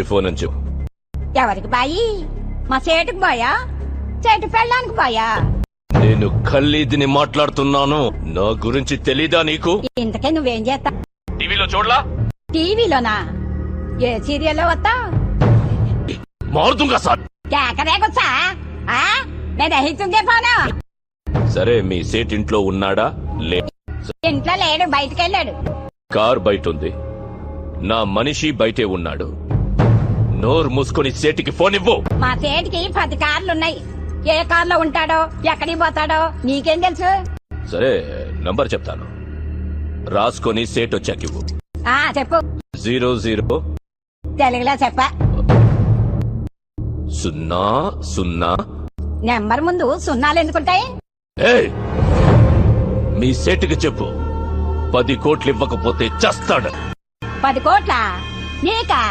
Phone ఎవరికి బాయి? మా సేటుకు బాయా? చెట్టు పెళ్ళానికి బాయా? నేను ఖల్లీదిని మాట్లాడుతున్నాను. నా గురించి తెలీదా నీకు? ఇంతకే నువ్వేం చేస్తా టీవీలో చూడలా? టీవీలోనా? ఏ సీరియల్లో వస్తా మారుతుంగా సార్. కేకరేకొచ్చా ఆ? నేను దహిస్తుందే సరే మీ సేట్ ఇంట్లో ఉన్నాడా? లే ఇంట్లో లేడు బయటకెళ్ళాడు. కార్ బయట ఉంది. నా మనిషి బయటే ఉన్నాడు. నోరు మూసుకొని సేటికి ఫోన్ ఇవ్వు. మా సేటికి పది కార్లున్నాయి. ఏ కార్లో ఉంటాడో ఎక్కడికి పోతాడో నీకేం తెలుసు? సరే నంబర్ చెప్తాను. రాసుకొని సేట్ వచ్చాక ఇవ్వు ఆ చెప్పు. జీరో జీరో తెలుగులో చెప్ప. సున్నా సున్నా. నెంబర్ ముందు సున్నాలు ఎందుకుంటాయి? ఏయ్! మీ సేటుకి చెప్పు. పది కోట్లు ఇవ్వకపోతే చస్తాడు. పది కోట్ల? నీకా?